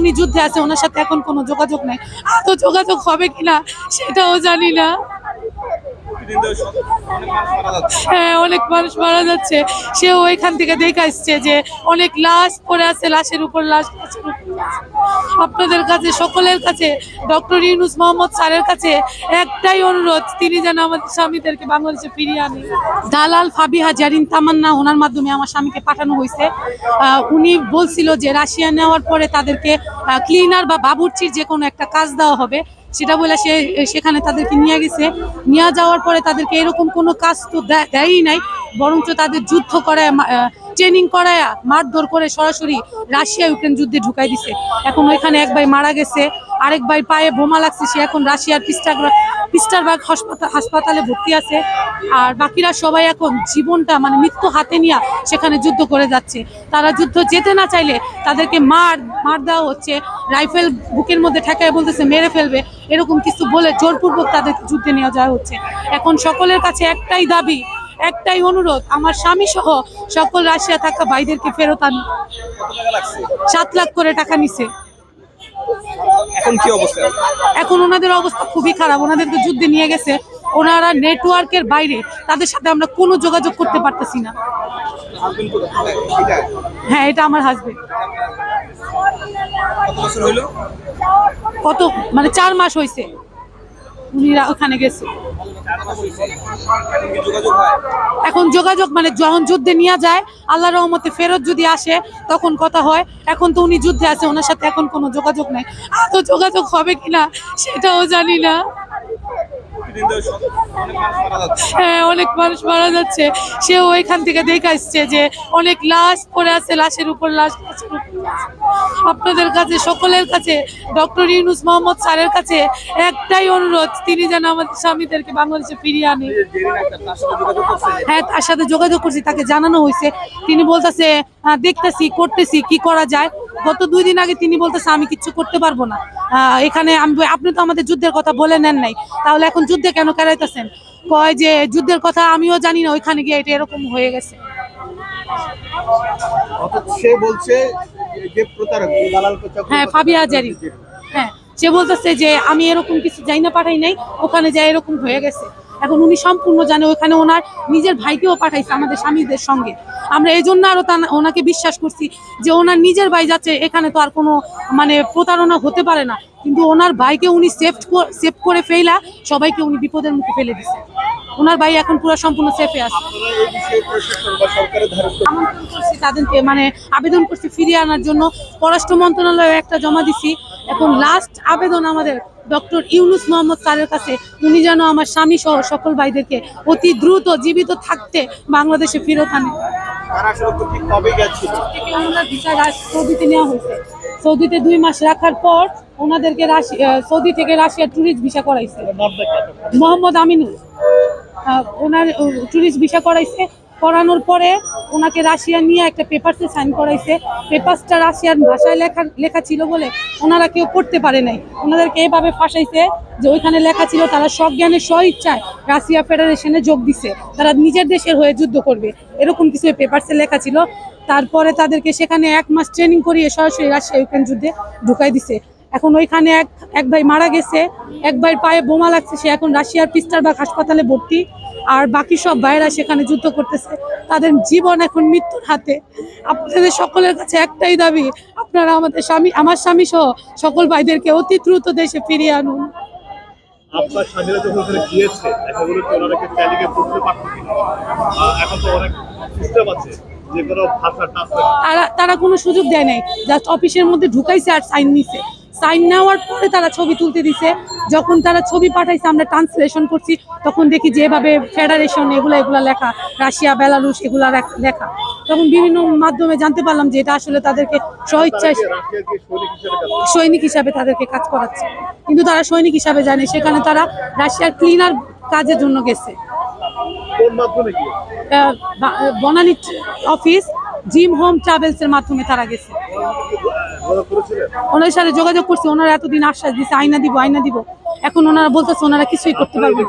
উনি যুদ্ধে আছে, ওনার সাথে এখন কোনো যোগাযোগ নাই। তো যোগাযোগ হবে কিনা সেটাও জানি না। হ্যাঁ অনেক মানুষ মারা যাচ্ছে। সেও ওইখান থেকে দেখে আসছে যে অনেক লাশ পড়ে আছে, লাশের উপর লাশ লাশের উপর লাশ। আপনাদের কাছে, সকলের কাছে, ডক্টর ইউনুস মোহাম্মদ স্যারের কাছে একটাই অনুরোধ, তিনি যেন আমাদের স্বামীদেরকে বাংলাদেশে ফিরিয়ে আনে দালাল ফাবিহা জারিন তামান্না ওনার মাধ্যমে আমার স্বামীকে পাঠানো হয়েছে। উনি বলছিল যে রাশিয়া নেওয়ার পরে তাদেরকে ক্লিনার বা বাবুর্চির যে কোনো একটা কাজ দেওয়া হবে, সেটা বলে সে, সেখানে তাদেরকে নিয়ে গেছে। নিয়ে যাওয়ার পরে তাদেরকে এরকম কোনো কাজ তো দেয়ই নাই, বরঞ্চ তাদের যুদ্ধ করায় ট্রেনিং করায় মারধর করে সরাসরি রাশিয়া ইউক্রেন যুদ্ধে ঢুকাই দিছে। এখন ওইখানে এক ভাই মারা গেছে, আরেক ভাই পায়ে বোমা লাগছে, সে এখন রাশিয়ার পিস্টার পিস্টারবার্গ হাসপাতাল হাসপাতালে ভর্তি আছে। আর বাকিরা সবাই এখন জীবনটা মানে মৃত্যু হাতে নিয়ে সেখানে যুদ্ধ করে যাচ্ছে। তারা যুদ্ধ যেতে না চাইলে তাদেরকে মার মার দেওয়া হচ্ছে। রাইফেল বুকের মধ্যে ঠেকায় বলতেছে, মেরে ফেলবে। এরকম কিছু বলে জোরপূর্বক তাদেরকে যুদ্ধে নিয়ে যাওয়া হচ্ছে। এখন সকলের কাছে একটাই দাবি একটাই অনুরোধ আমার স্বামী সহ সকল রাশিয়া থাকা ভাইদেরকে ফেরত আন। সাত লাখ করে টাকা নিছে। এখন কি অবস্থা? এখন ওনাদের অবস্থা খুবই খারাপ ওনাদেরকে যুদ্ধে নিয়ে গেছে। ওনারা নেটওয়ার্কের বাইরে তাদের সাথে আমরা কোনো যোগাযোগ করতে পারতেছি না। হ্যাঁ এটা আমার হাজবেন্ড কত মানে চার মাস হয়েছে উনি রা- ওখানে গেছে। এখন যোগাযোগ এখন মানে যখন যুদ্ধে নিয়ে যায় আল্লাহ রহমতে ফেরত যদি আসে, তখন কথা হয়, এখন তো উনি যুদ্ধে আছে, ওনার সাথে এখন কোনো যোগাযোগ নাই। তো যোগাযোগ হবে কিনা, সেটাও জানি না। হ্যাঁ অনেক মানুষ মারা যাচ্ছে। সেও ওইখান থেকে দেখে যে অনেক লাশ পড়ে আছে, লাশের উপর লাশ, লাশের উপর লাশ। আপনাদের কাছে সকলের কাছে ডক্টর ইউনুস মোহাম্মদ স্যারের কাছে একটাই অনুরোধ তিনি যেন আমাদের স্বামীদেরকে বাংলাদেশে ফিরিয়ে আনে। হ্যাঁ তার সাথে যোগাযোগ করছি তাকে জানানো হয়েছে। তিনি বলতেছে "আহ, দেখতেছি করতেছি কি করা যায়? গত দুই দিন আগে তিনি বলতেছে আমি কিচ্ছু করতে পারব না। এখানে আমি আপনি তো আমাদের যুদ্ধের কথা বলে নেন নাই। তাহলে এখন যুদ্ধে কেন কেরাইতেছেন? কয় যে যুদ্ধের কথা আমিও জানি না ওইখানে গিয়ে এটা এরকম হয়ে গেছে। অর্থাৎ সে বলছে যে প্রতারক যে দালাল হ্যাঁ ফাবিয়া জারি হ্যাঁ সে বলতেছে যে আমি এরকম কিছু যাই না পাঠাই নাই ওখানে যাই এরকম হয়ে গেছে। এখন উনি সম্পূর্ণ জানে ওখানে ওনার নিজের ভাইকেও পাঠাইছে আমাদের স্বামীদের সঙ্গে। আমরা এই জন্য আরও তা- ওনাকে বিশ্বাস করছি যে ওনার নিজের ভাই যাচ্ছে এখানে তো আর কোনো মানে প্রতারণা হতে পারে না। কিন্তু ওনার ভাইকে উনি সেফ সেভ করে ফেলা সবাইকে উনি বিপদের মুখে ফেলে দিছে। ওনার ভাই এখন পুরো সম্পূর্ণ সেফে আছে। আমন্ত্রণ করছি তাদেরকে মানে আবেদন করছি ফিরিয়ে আনার জন্য। পররাষ্ট্র মন্ত্রণালয়ে একটা জমা দিছি। এখন লাস্ট আবেদন আমাদের ডক্টর ইউনুস মোহাম্মদ স্যারের কাছে। উনি যেন আমার স্বামী সহ সকল ভাইদেরকে অতি দ্রুত জীবিত থাকতে বাংলাদেশে ফেরত আনে। সৌদিতে নেওয়া হয়েছে। সৌদিতে দুই মাস রাখার পর ওনাদেরকে সৌদি থেকে রাশিয়ার ট্যুরিস্ট ভিসা করাইছে। মোহাম্মদ আমিনুল। ওনার ট্যুরিস্ট ভিসা করাইছে। করানোর পরে ওনাকে রাশিয়া নিয়ে একটা পেপারসে সাইন করাইছে। পেপারসটা রাশিয়ার ভাষায় লেখা লেখা ছিল বলে ওনারা কেউ পড়তে পারে নাই। ওনাদেরকে এভাবে ফাঁসাইছে যে ওইখানে লেখা ছিল, তারা সজ্ঞানে স্ব ইচ্ছায় রাশিয়া ফেডারেশনে যোগ দিছে। তারা নিজের দেশের হয়ে যুদ্ধ করবে। এরকম কিছু পেপারসে লেখা ছিল। তারপরে তাদেরকে সেখানে এক মাস ট্রেনিং করিয়ে সরাসরি রাশিয়া ইউক্রেন যুদ্ধে ঢুকাই দিছে। এখন ওইখানে এক এক ভাই মারা গেছে এক ভাইয়ের পায়ে বোমা লাগছে সে এখন রাশিয়ার পিস্টারবাগ হাসপাতালে ভর্তি। আর বাকি সব ভাইরা সেখানে যুদ্ধ করতেছে। তাদের জীবন এখন মৃত্যুর হাতে। আপনাদের সকলের কাছে একটাই দাবি আপনারা আমাদের স্বামী আমার স্বামী সহ সকল ভাইদেরকে অতি দ্রুত দেশে ফিরিয়ে আনুন। আপনার স্বামীরা যখন ওখানে গিয়েছে দেখা গেলো যে ওনারাকে চাইলে পড়তে পারতো কিনা এখন তো অনেক সিস্টেম আছে যে কোনো ভাষা ট্রান্সলেট তারা তারা কোনো সুযোগ দেয় নাই। জাস্ট অফিসের মধ্যে ঢুকাইছে আর সাইন নিছে। সাইন নেওয়ার পরে তারা ছবি তুলতে দিছে। যখন তারা ছবি পাঠাইছে আমরা ট্রান্সলেশন করছি। তখন দেখি যে এভাবে ফেডারেশন এগুলো এগুলো লেখা। রাশিয়া বেলারুশ এগুলা লেখা তখন বিভিন্ন মাধ্যমে জানতে পারলাম যে এটা আসলে তাদেরকে স্বইচ্ছায় সৈনিক হিসেবে তাদেরকে কাজ করাচ্ছে। কিন্তু তারা সৈনিক হিসাবে জানে সেখানে তারা রাশিয়ার ক্লিনার কাজের জন্য গেছে। Banani office Jim Home Travels এর মাধ্যমে তারা গেছে। ওনার সাথে যোগাযোগ করছি ওনারা এতদিন আশ্বাস দিচ্ছে আইনা দিব আইনা দিব। এখন ওনারা বলতেছে ওনারা কিছুই করতে পারবে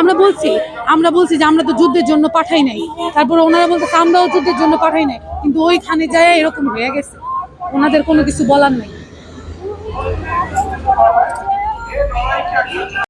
আমরা বলছি আমরা বলছি যে আমরা তো যুদ্ধের জন্য পাঠাই নাই। তারপর ওনারা বলছে আমরাও যুদ্ধের জন্য পাঠাই নাই। কিন্তু ওইখানে যায় এরকম হয়ে গেছে। ওনাদের কোনো কিছু বলার নাই।